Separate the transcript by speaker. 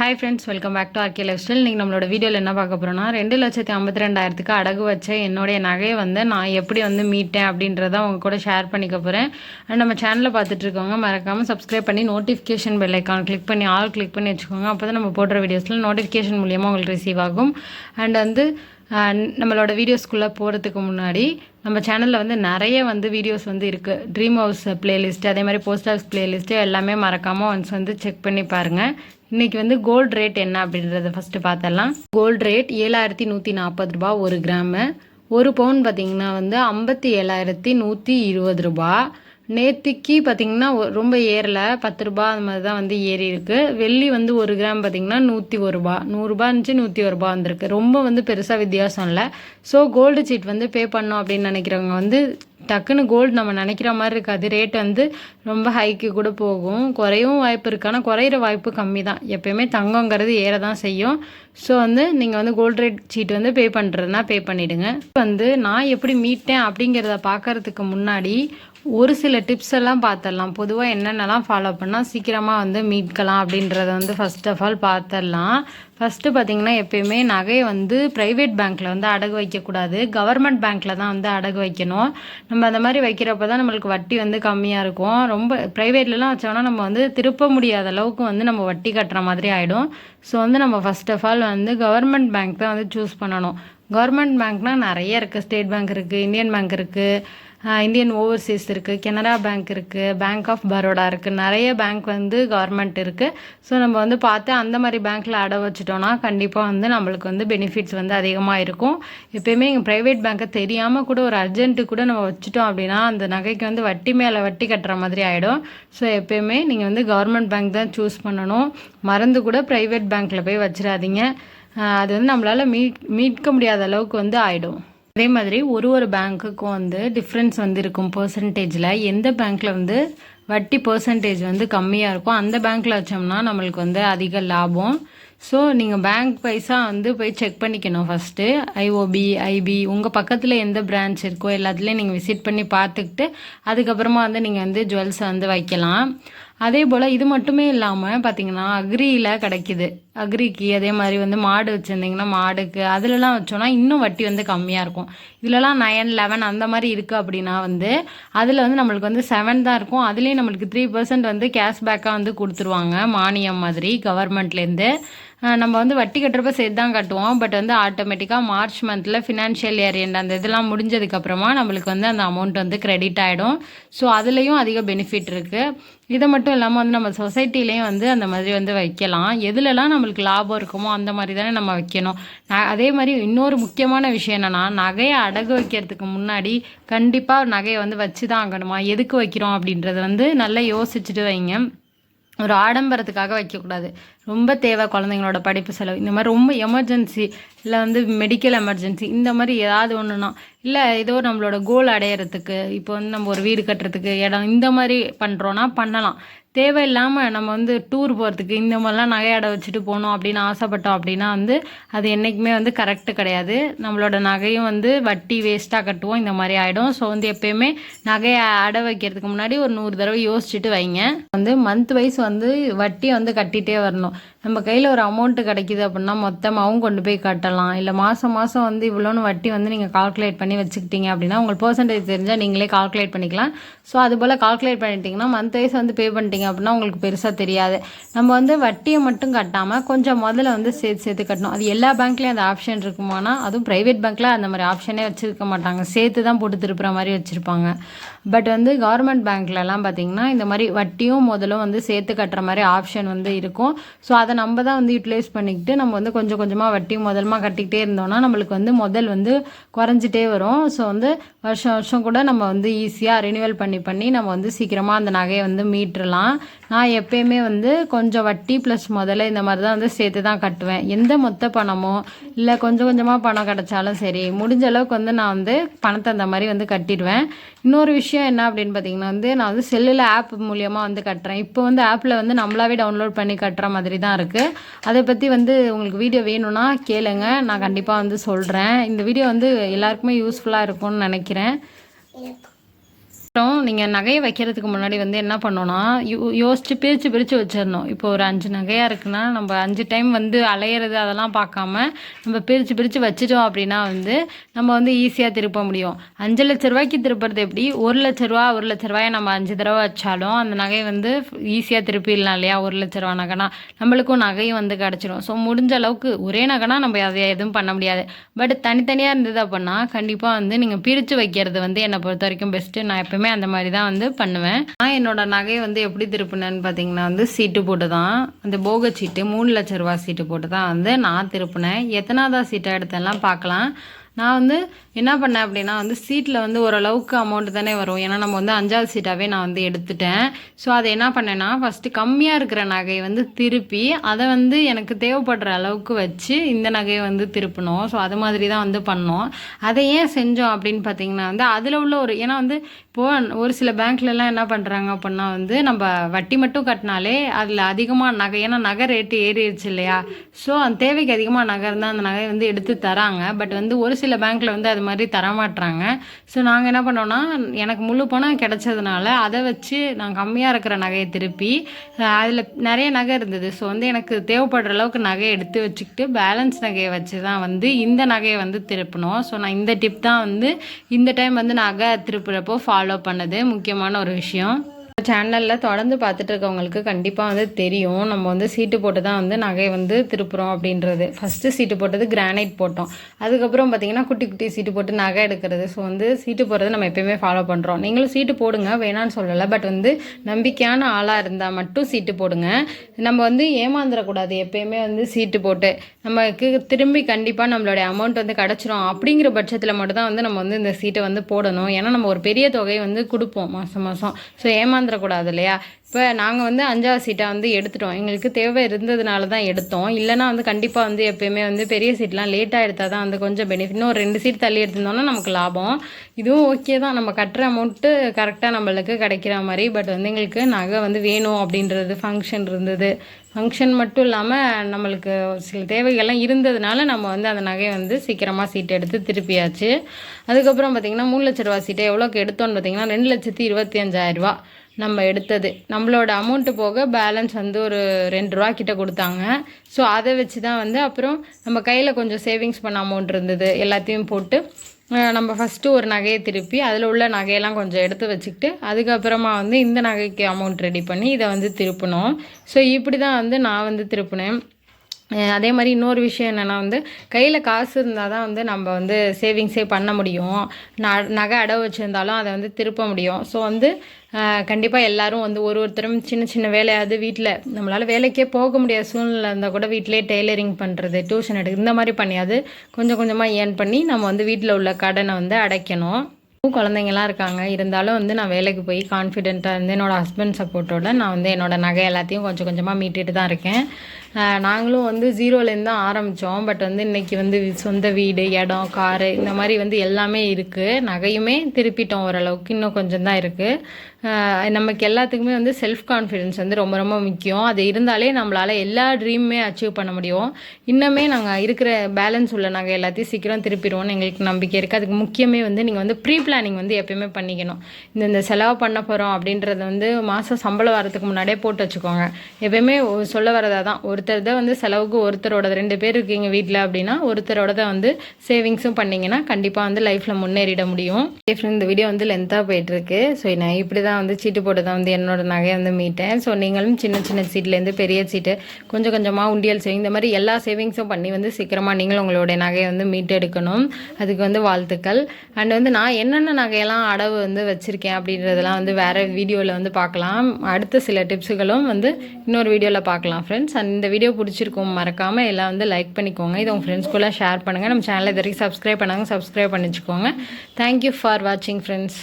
Speaker 1: Hi friends welcome back to RK lifestyle நீங்கள் நம்மளோட வீடியோவில் என்ன பார்க்க போகிறோம்னா ரெண்டு லட்சத்தி ஐம்பத்தி ரெண்டாயிரத்துக்கு அடகு வச்ச என்னுடைய நகையை வந்து நான் எப்படி வந்து மீட்டேன் அப்படின்றத உங்க கூட ஷேர் பண்ணிக்க போகிறேன் அண்ட் நம்ம சேனலில் பார்த்துட்ருக்கவங்க மறக்காமல் சப்ஸ்கிரைப் பண்ணி நோட்டிஃபிகேஷன் பெல் ஐக்கான் கிளிக் பண்ணி ஆல் கிளிக் பண்ணி வச்சுக்கோங்க. அப்போ தான் நம்ம போடுற வீடியோஸில் நோட்டிஃபிகேஷன் மூலியமாக உங்களுக்கு ரிசீவ் ஆகும். அண்ட் வந்து நம்மளோட வீடியோஸ்குள்ளே போகிறதுக்கு முன்னாடி நம்ம சேனலில் வந்து நிறைய வந்து வீடியோஸ் வந்து இருக்குது ட்ரீம் ஹவுஸ் பிளேலிஸ்ட்டு அதே மாதிரி போஸ்ட் ஹவுஸ் பிளேலிஸ்ட்டு எல்லாமே மறக்காமல் ஒன்ஸ் வந்து செக் பண்ணி பாருங்கள் இன்றைக்கி வந்து கோல்டு ரேட் என்ன அப்படின்றத ஃபஸ்ட்டு பார்த்தலாம் கோல்டு ரேட் ஏழாயிரத்தி நூற்றி நாற்பது ரூபா ஒரு கிராமு ஒரு பவுன் பார்த்திங்கன்னா வந்து ஐம்பத்தி ஏழாயிரத்தி நூற்றி இருபது ரூபா நேத்திக்கு பார்த்தீங்கன்னா ஒ- ரொம்ப ஏறல. பத்து ரூபா அந்த மாதிரி தான் வந்து ஏறி இருக்கு. வெள்ளி வந்து ஒரு கிராம் பார்த்தீங்கன்னா நூற்றி ஒரு ரூபா. நூறுரூபா இருந்துச்சு நூற்றி ஒரு ரூபா வந்திருக்கு. ரொம்ப வந்து பெருசாக வித்தியாசம் இல்லை. ஸோ கோல்டு சீட் வந்து பே பண்ணோம் அப்படின்னு நினைக்கிறவங்க வந்து டக்குன்னு கோல்டு நம்ம நினைக்கிற மாதிரி இருக்காது. ரேட் வந்து ரொம்ப ஹைக்கு கூட போகும். குறையவும் வாய்ப்பு இருக்கு. ஆனால் குறையிற வாய்ப்பு கம்மி தான் எப்பயுமே தங்கங்கிறது ஏற தான் செய்யும். ஸோ வந்து நீங்கள் வந்து கோல்டு ரேட் சீட் வந்து பே பண்ணுறதுனா பே பண்ணிவிடுங்க வந்து நான் எப்படி மீட்டேன் அப்படிங்கிறத பார்க்கறதுக்கு முன்னாடி ஒரு சில டிப்ஸ் எல்லாம் பார்த்துடலாம் பொதுவாக என்னென்னலாம் ஃபாலோ பண்ணால் சீக்கிரமாக வந்து மீட்கலாம் அப்படின்றத வந்து ஃபஸ்ட் ஆஃப் ஆல் பார்த்துடலாம் ஃபஸ்ட்டு பார்த்தீங்கன்னா எப்பயுமே நகையை வந்து ப்ரைவேட் பேங்க்கில் வந்து அடகு வைக்கக்கூடாது கவர்மெண்ட் பேங்க்கில் தான் வந்து அடகு வைக்கணும். நம்ம அந்த மாதிரி வைக்கிறப்ப தான் நம்மளுக்கு வட்டி வந்து கம்மியாக இருக்கும். ரொம்ப ப்ரைவேட்லலாம் வச்சோம்னா நம்ம வந்து திருப்ப முடியாத அளவுக்கு வந்து நம்ம வட்டி கட்டுற மாதிரி ஆகிடும் ஸோ வந்து நம்ம ஃபர்ஸ்ட் ஆஃப் ஆல் வந்து கவர்மெண்ட் பேங்க் தான் வந்து சூஸ் பண்ணணும். கவர்மெண்ட் பேங்க்னால் நிறைய இருக்குது ஸ்டேட் பேங்க் இருக்குது இந்தியன் பேங்க் இருக்குது இந்தியன் ஓவர்சீஸ் இருக்குது கனரா பேங்க் இருக்குது பேங்க் ஆஃப் பரோடா இருக்குது நிறைய பேங்க் வந்து கவர்மெண்ட் இருக்குது ஸோ நம்ம வந்து பார்த்து அந்த மாதிரி பேங்க்கில் அடை வச்சிட்டோம்னா கண்டிப்பாக வந்து நம்மளுக்கு வந்து பெனிஃபிட்ஸ் வந்து அதிகமாக இருக்கும். எப்பயுமே எங்கள் ப்ரைவேட் பேங்க்கை தெரியாமல் கூட ஒரு அர்ஜென்ட்டு கூட நம்ம வச்சுட்டோம் அப்படின்னா அந்த நகைக்கு வந்து வட்டி மேலே வட்டி கட்டுற மாதிரி ஆகிடும் ஸோ எப்பயுமே நீங்கள் வந்து கவர்மெண்ட் பேங்க் தான் சூஸ் பண்ணணும். மறந்து கூட ப்ரைவேட் பேங்க்கில் போய் வச்சிடாதீங்க. அது வந்து நம்மளால் மீட் மீட்க முடியாத அளவுக்கு வந்து ஆகிடும் அதே மாதிரி ஒரு ஒரு பேங்க்குக்கும் வந்து டிஃப்ரென்ஸ் வந்து இருக்கும் பர்சன்டேஜில் எந்த பேங்க்கில் வந்து வட்டி பர்சன்டேஜ் வந்து கம்மியாக இருக்கும் அந்த பேங்க்கில் வச்சோம்னா நம்மளுக்கு வந்து அதிக லாபம். ஸோ நீங்கள் பேங்க் பைசா வந்து போய் செக் பண்ணிக்கணும் ஃபஸ்ட்டு ஐஓபி ஐபி உங்கள் பக்கத்தில் எந்த பிரான்ச் இருக்கோ எல்லாத்துலேயும் நீங்கள் விசிட் பண்ணி பார்த்துக்கிட்டு அதுக்கப்புறமா வந்து நீங்கள் வந்து ஜுவல்ஸை வந்து வைக்கலாம். அதே போல் இது மட்டுமே இல்லாமல் பார்த்தீங்கன்னா அக்ரியில் கிடைக்குது. அக்ரிக்கு அதே மாதிரி வந்து மாடு வச்சுருந்தீங்கன்னா மாடுக்கு அதிலலாம் வச்சோன்னா இன்னும் வட்டி வந்து கம்மியாக இருக்கும். இதுலலாம் நயன் லெவன் அந்த மாதிரி இருக்குது அப்படின்னா வந்து அதில் வந்து நம்மளுக்கு வந்து செவன் தான் இருக்கும். அதுலேயும் நம்மளுக்கு த்ரீ பர்சன்ட் வந்து கேஷ்பேக்காக வந்து கொடுத்துருவாங்க மானியம் மாதிரி கவர்மெண்ட்லேருந்து நம்ம வந்து வட்டி கட்டுறப்ப சேர்த்து தான் கட்டுவோம். பட் வந்து ஆட்டோமேட்டிக்காக மார்ச் மந்தில் ஃபினான்ஷியல் இயர் எண்ட் அந்த இதெல்லாம் முடிஞ்சதுக்கப்புறமா நம்மளுக்கு வந்து அந்த அமௌண்ட் வந்து கிரெடிட் ஆகிடும் ஸோ அதுலேயும் அதிக பெனிஃபிட் இருக்குது இதை மட்டும் இல்லாமல் வந்து நம்ம சொசைட்டிலையும் வந்து அந்த மாதிரி வந்து வைக்கலாம். எதுலலாம் நம்மளுக்கு லாபம் இருக்குமோ அந்த மாதிரி தானே நம்ம வைக்கணும். ந- அதே மாதிரி இன்னொரு முக்கியமான விஷயம் என்னென்னா நகையை அடகு வைக்கிறதுக்கு முன்னாடி கண்டிப்பாக நகையை வந்து வச்சு தான் ஆகணுமா? எதுக்கு வைக்கிறோம் அப்படின்றத வந்து நல்லா யோசிச்சுட்டு வைங்க. ஒரு ஆடம்பரத்துக்காக வைக்கக்கூடாது. ரொம்ப தேவை குழந்தைங்களோட படிப்பு செலவு. இந்த மாதிரி ரொம்ப எமர்ஜென்சி இல்லை வந்து மெடிக்கல் எமர்ஜென்சி இந்த மாதிரி ஏதாவது ஒன்றுனா இல்லை ஏதோ நம்மளோட கோல் அடையிறதுக்கு இப்போ வந்து நம்ம ஒரு வீடு கட்டுறதுக்கு இடம் இந்த மாதிரி பண்ணுறோன்னா பண்ணலாம். தேவையில்லாமல் நம்ம வந்து டூர் போகிறதுக்கு இந்த மாதிரிலாம் நகை அடை வச்சுட்டு போகணும் அப்படின்னு ஆசைப்பட்டோம் அப்படின்னா வந்து அது என்றைக்குமே வந்து கரெக்டு கிடையாது. நம்மளோட நகையும் வந்து வட்டி வேஸ்ட்டாக கட்டுவோம். இந்த மாதிரி ஆகிடும் ஸோ வந்து எப்பயுமே நகையை அடை வைக்கிறதுக்கு முன்னாடி ஒரு நூறு தடவை யோசிச்சுட்டு வைங்க. வந்து மந்த் வைஸ் வந்து வட்டி வந்து கட்டிகிட்டே வரணும். நம்ம கையில் ஒரு அமௌண்ட்டு கிடைக்குது அப்படின்னா மொத்தமாகவும் கொண்டு போய் கட்டலாம். இல்லை மாதம் மாதம் வந்து இவ்வளோன்னு வட்டி வந்து நீங்கள் கால்குலேட் பண்ணி வச்சுக்கிட்டீங்க அப்படின்னா உங்களுக்கு பர்சன்டேஜ் தெரிஞ்சால் நீங்களே கால்குலேட் பண்ணிக்கலாம். ஸோ அது போல் கால்குலேட் பண்ணிட்டீங்கன்னா மந்த் வைஸ் வந்து பே பண்ணிட்டீங்க அப்படின்னா உங்களுக்கு பெருசாக தெரியாது. நம்ம வந்து வட்டியை மட்டும் கட்டாமல் கொஞ்சம் முதல்ல வந்து சேர்த்து சேர்த்து கட்டணும். அது எல்லா பேங்க்லேயும் அந்த ஆப்ஷன் இருக்குமானா அதுவும் ப்ரைவேட் பேங்க்கில் அந்த மாதிரி ஆப்ஷனே வச்சுருக்க மாட்டாங்க. சேர்த்து தான் போட்டு திருப்புற மாதிரி வச்சுருப்பாங்க. பட் வந்து கவர்மெண்ட் பேங்க்லலாம் பார்த்தீங்கன்னா இந்த மாதிரி வட்டியும் முதலும் வந்து சேர்த்து கட்டுற மாதிரி ஆப்ஷன் வந்து இருக்கும். ஸோ அதை அதை நம்ம தான் வந்து யூட்டிலைஸ் பண்ணிக்கிட்டு நம்ம வந்து கொஞ்சம் கொஞ்சமாக வட்டி முதல்மா கட்டிக்கிட்டே இருந்தோம்னா நம்மளுக்கு வந்து முதல் வந்து குறைஞ்சிட்டே வரும். ஸோ வந்து வருஷம் வருஷம் கூட நம்ம வந்து ஈஸியாக ரினியூவல் பண்ணி பண்ணி நம்ம வந்து சீக்கிரமாக அந்த நகையை வந்து மீட்டுடலாம் நான் எப்பயுமே வந்து கொஞ்சம் வட்டி ப்ளஸ் முதல்ல இந்த மாதிரி தான் வந்து சேர்த்து தான் கட்டுவேன். எந்த மொத்த பணமோ இல்லை கொஞ்சம் கொஞ்சமாக பணம் கிடைச்சாலும் சரி முடிஞ்ச அளவுக்கு வந்து நான் வந்து பணத்தை அந்த மாதிரி வந்து கட்டிடுவேன். இன்னொரு விஷயம் என்ன அப்படின்னு பார்த்தீங்கன்னா வந்து நான் வந்து செல்லில் ஆப் மூலியமாக வந்து கட்டுறேன். இப்போ வந்து ஆப்பில் வந்து நம்மளாவே டவுன்லோட் பண்ணி கட்டுற மாதிரி தான் இருக்குது அதை பற்றி வந்து உங்களுக்கு வீடியோ வேணும்னா கேளுங்க. நான் கண்டிப்பாக வந்து சொல்கிறேன் இந்த வீடியோ வந்து எல்லாருக்குமே யூஸ்ஃபுல்லாக இருக்கும்னு நினைக்கிறேன். அப்புறம் நீங்கள் நகையை வைக்கிறதுக்கு முன்னாடி வந்து என்ன பண்ணோன்னா யோ யோசிச்சு பிரித்து பிரித்து வச்சிடணும். இப்போ ஒரு அஞ்சு நகையாக இருக்குன்னா நம்ம அஞ்சு டைம் வந்து அலையிறது அதெல்லாம் பார்க்காம நம்ம பிரித்து பிரித்து வச்சிட்டோம் அப்படின்னா வந்து நம்ம வந்து ஈஸியாக திருப்ப முடியும். அஞ்சு லட்ச ரூபாய்க்கு திருப்புறது எப்படி? ஒரு லட்ச ரூபா ஒரு லட்ச ரூபாயை நம்ம அஞ்சு தடவை வச்சாலும் அந்த நகை வந்து ஈஸியாக திருப்பிடலாம் இல்லையா? ஒரு லட்ச ரூபா நகைனா நம்மளுக்கும் நகையும் வந்து கிடச்சிரும். ஸோ முடிஞ்ச அளவுக்கு ஒரே நகைனா நம்ம அதை எதுவும் பண்ண முடியாது. பட் தனித்தனியாக இருந்தது அப்படின்னா கண்டிப்பாக வந்து நீங்கள் பிரித்து வைக்கிறது வந்து என்னை பொறுத்த வரைக்கும் பெஸ்ட்டு நான் எப்பவுமே அந்த மாதிரி தான் வந்து பண்ணுவேன். நான் என்னோட நகையை வந்து எப்படி திருப்பினேன்னு பார்த்தீங்கன்னா வந்து சீட்டு போட்டு தான் அந்த போக சீட்டு மூணு லட்ச ரூபா சீட்டு போட்டு தான் வந்து நான் திருப்பினேன். எத்தனாவதா சீட்டை எடுத்தெல்லாம் பார்க்கலாம். நான் வந்து என்ன பண்ணேன் அப்படின்னா வந்து சீட்டில் வந்து ஓரளவுக்கு அமௌண்ட் தானே வரும். ஏன்னா நம்ம வந்து அஞ்சாவது சீட்டாகவே நான் வந்து எடுத்துட்டேன். ஸோ அதை என்ன பண்ணேன்னா ஃபஸ்ட்டு கம்மியாக இருக்கிற நகையை வந்து திருப்பி அதை வந்து எனக்கு தேவைப்படுற அளவுக்கு வச்சு இந்த நகையை வந்து திருப்பினோம். ஸோ அது மாதிரி தான் வந்து பண்ணோம். அதை ஏன் செஞ்சோம் அப்படின்னு பார்த்தீங்கன்னா வந்து அதில் உள்ள ஒரு ஏன்னா வந்து இப்போது ஒரு சில பேங்க்லலாம் என்ன பண்ணுறாங்க அப்படின்னா வந்து நம்ம வட்டி மட்டும் கட்டினாலே அதில் அதிகமாக நகை ஏன்னா நகை ரேட்டு ஏறிடுச்சு இல்லையா? ஸோ அந்த தேவைக்கு அதிகமாக நகை இருந்தால் அந்த நகையை வந்து எடுத்து தராங்க. பட் வந்து ஒரு சில பேங்க்கில் வந்து அது மாதிரி தரமாட்டுறாங்க ஸோ நாங்கள் என்ன பண்ணோம்னா எனக்கு முழு பணம் கிடைச்சதுனால அதை வச்சு நான் கம்மியாக இருக்கிற நகையை திருப்பி அதில் நிறைய நகை இருந்தது. ஸோ வந்து எனக்கு தேவைப்படுற அளவுக்கு நகையை எடுத்து வச்சுக்கிட்டு பேலன்ஸ் நகையை வச்சு தான் வந்து இந்த நகையை வந்து திருப்பணும் ஸோ நான் இந்த டிப் தான் வந்து இந்த டைம் வந்து நகை திருப்புறப்போ ஃபாலோ பண்ணது முக்கியமான ஒரு விஷயம். சேனலில் தொடர்ந்து பார்த்துட்டு இருக்கவங்களுக்கு கண்டிப்பாக வந்து தெரியும். நம்ம வந்து சீட்டு போட்டு தான் வந்து நகையை வந்து திருப்புறோம் அப்படின்றது. ஃபஸ்ட்டு சீட்டு போட்டது கிரானைட் போட்டோம். அதுக்கப்புறம் பார்த்தீங்கன்னா குட்டி குட்டி சீட்டு போட்டு நகை எடுக்கிறது. ஸோ வந்து சீட்டு போடுறது நம்ம எப்பயுமே ஃபாலோ பண்ணுறோம் நீங்களும் சீட்டு போடுங்க. வேணான்னு சொல்லலை. பட் வந்து நம்பிக்கையான ஆளாக இருந்தால் மட்டும் சீட்டு போடுங்க. நம்ம வந்து ஏமாந்துடக்கூடாது எப்பயுமே வந்து சீட்டு போட்டு நமக்கு திரும்பி கண்டிப்பாக நம்மளுடைய அமௌண்ட் வந்து கிடச்சிரும் அப்படிங்கிற பட்சத்தில் மட்டும் தான் வந்து நம்ம வந்து இந்த சீட்டை வந்து போடணும். ஏன்னா நம்ம ஒரு பெரிய தொகையை வந்து கொடுப்போம் மாதம் மாதம் ஸோ ஏமாந்து மறந்துடக்கூடாது இல்லையா? இப்போ நாங்கள் வந்து அஞ்சாவது சீட்டாக வந்து எடுத்துட்டோம். எங்களுக்கு தேவை இருந்ததுனால தான் எடுத்தோம். இல்லைனா வந்து கண்டிப்பாக வந்து எப்பயுமே வந்து பெரிய சீட்லாம் லேட்டாக எடுத்தால் தான் வந்து கொஞ்சம் பெனிஃபிட் இன்னும் ஒரு ரெண்டு சீட் தள்ளி எடுத்திருந்தோம்னா நமக்கு லாபம். இதுவும் ஓகே தான். நம்ம கட்டுற அமௌண்ட்டு கரெக்டாக நம்மளுக்கு கிடைக்கிற மாதிரி. பட் வந்து எங்களுக்கு நகை வந்து வேணும் அப்படின்றது ஃபங்க்ஷன் இருந்தது. ஃபங்க்ஷன் மட்டும் இல்லாமல் நம்மளுக்கு சில தேவைகள்லாம் இருந்ததுனால நம்ம வந்து அந்த நகையை வந்து சீக்கிரமாக சீட்டை எடுத்து திருப்பியாச்சு. அதுக்கப்புறம் பார்த்திங்கன்னா மூணு லட்ச ரூபா சீட்டை எவ்வளோக்கு எடுத்தோன்னு பார்த்திங்கன்னா ரெண்டு லட்சத்தி இருபத்தி அஞ்சாயிரரூபா நம்ம எடுத்தது. நம்மளோட அமௌண்ட்டு போக பேலன்ஸ் வந்து ஒரு ரெண்டு ரூபா கிட்ட கொடுத்தாங்க. ஸோ அதை வச்சு தான் வந்து அப்புறம் நம்ம கையில் கொஞ்சம் சேவிங்ஸ் பண்ண அமௌண்ட் இருந்தது. எல்லாத்தையும் போட்டு நம்ம ஃபஸ்ட்டு ஒரு நகையை திருப்பி அதில் உள்ள நகையெல்லாம் கொஞ்சம் எடுத்து வச்சுக்கிட்டு அதுக்கப்புறமா வந்து இந்த நகைக்கு அமௌண்ட் ரெடி பண்ணி இதை வந்து திருப்பினோம் ஸோ இப்படி தான் வந்து நான் வந்து திருப்பினேன். அதே மாதிரி இன்னொரு விஷயம் என்னென்னா வந்து கையில் காசு இருந்தால் தான் வந்து நம்ம வந்து சேவிங்ஸே பண்ண முடியும். ந நகை அடவு வச்சுருந்தாலும் அதை வந்து திருப்ப முடியும். ஸோ வந்து கண்டிப்பாக எல்லோரும் வந்து ஒரு ஒருத்தரும் சின்ன சின்ன வேலையாவது வீட்டில் நம்மளால் வேலைக்கே போக முடியாத சூழ்நிலை இருந்தால் கூட வீட்டிலே டெய்லரிங் பண்ணுறது டியூஷன் எடுக்க இந்த மாதிரி பண்ணியாவது கொஞ்சம் கொஞ்சமாக ஏர்ன் பண்ணி நம்ம வந்து வீட்டில் உள்ள கடனை வந்து அடைக்கணும். குழந்தைங்களாம் இருக்காங்க. இருந்தாலும் வந்து நான் வேலைக்கு போய் கான்ஃபிடென்ட்டாக இருந்து என்னோடய ஹஸ்பண்ட் சப்போர்ட்டோட நான் வந்து என்னோடய நகை எல்லாத்தையும் கொஞ்சம் கொஞ்சமாக மீட்டுட்டு தான் இருக்கேன். நாங்களும் வந்து ஜீரோலேருந்து தான் ஆரம்பித்தோம் பட் வந்து இன்றைக்கி வந்து சொந்த வீடு இடம் காரு இந்த மாதிரி வந்து எல்லாமே இருக்குது நகையுமே திருப்பிட்டோம் ஓரளவுக்கு. இன்னும் கொஞ்சம் தான் இருக்குது நமக்கு எல்லாத்துக்குமே வந்து செல்ஃப் கான்ஃபிடென்ஸ் வந்து ரொம்ப ரொம்ப முக்கியம். அது இருந்தாலே நம்மளால் எல்லா ட்ரீமுமே அச்சீவ் பண்ண முடியும். இன்னுமே நாங்கள் இருக்கிற பேலன்ஸ் உள்ள நாங்கள் எல்லாத்தையும் சீக்கிரம் திருப்பிடுவோம்னு எங்களுக்கு நம்பிக்கை இருக்குது அதுக்கு முக்கியமே வந்து நீங்கள் வந்து ப்ரீ பிளானிங் வந்து எப்பயுமே பண்ணிக்கணும். இந்த இந்த செலவு பண்ண போகிறோம் அப்படின்றத வந்து மாதம் சம்பளம் வரதுக்கு முன்னாடியே போட்டு வச்சுக்கோங்க. எப்பயுமே சொல்ல வரதா தான் ஒரு ஒருத்தர் தான் வந்து செலவுக்கு ஒருத்தரோட ரெண்டு பேர் இருக்கீங்க வீட்டில் அப்படின்னா ஒருத்தரோட தான் வந்து சேவிங்ஸும் பண்ணிங்கன்னா கண்டிப்பாக வந்து லைஃப்பில் முன்னேறிட முடியும். இந்த வீடியோ வந்து லென்த்தாக போயிட்டுருக்கு. ஸோ நான் இப்படி தான் வந்து சீட்டு போட்டு தான் வந்து என்னோட நகையை வந்து மீட்டேன். ஸோ நீங்களும் சின்ன சின்ன சீட்லேருந்து பெரிய சீட்டு கொஞ்சம் கொஞ்சமாக உண்டியல் சேவிங் இந்த மாதிரி எல்லா சேவிங்ஸும் பண்ணி வந்து சீக்கிரமாக நீங்களும் உங்களுடைய நகையை வந்து மீட்டு எடுக்கணும். அதுக்கு வந்து வாழ்த்துக்கள். அண்ட் வந்து நான் என்னென்ன நகையெல்லாம் அடவு வந்து வச்சுருக்கேன் அப்படின்றதெல்லாம் வந்து வேறு வீடியோவில் வந்து பார்க்கலாம். அடுத்த சில டிப்ஸுகளும் வந்து இன்னொரு வீடியோவில் பார்க்கலாம் ஃப்ரெண்ட்ஸ் அண்ட் இந்த வீடியோ பிடிச்சிருக்கும் மறக்காமல் எல்லாம் வந்து லைக் பண்ணிக்கோங்க. இதை உங்கள் ஃப்ரெண்ட்ஸ்குள்ளே ஷேர் பண்ணுங்கள் நம்ம சேனலை இது வரைக்கும் சப்ஸ்கிரைப் பண்ணாங்க சப்ஸ்கிரைப் பண்ணிச்சுக்கோங்க. தேங்க்யூ ஃபார் வாட்சிங் ஃப்ரெண்ட்ஸ்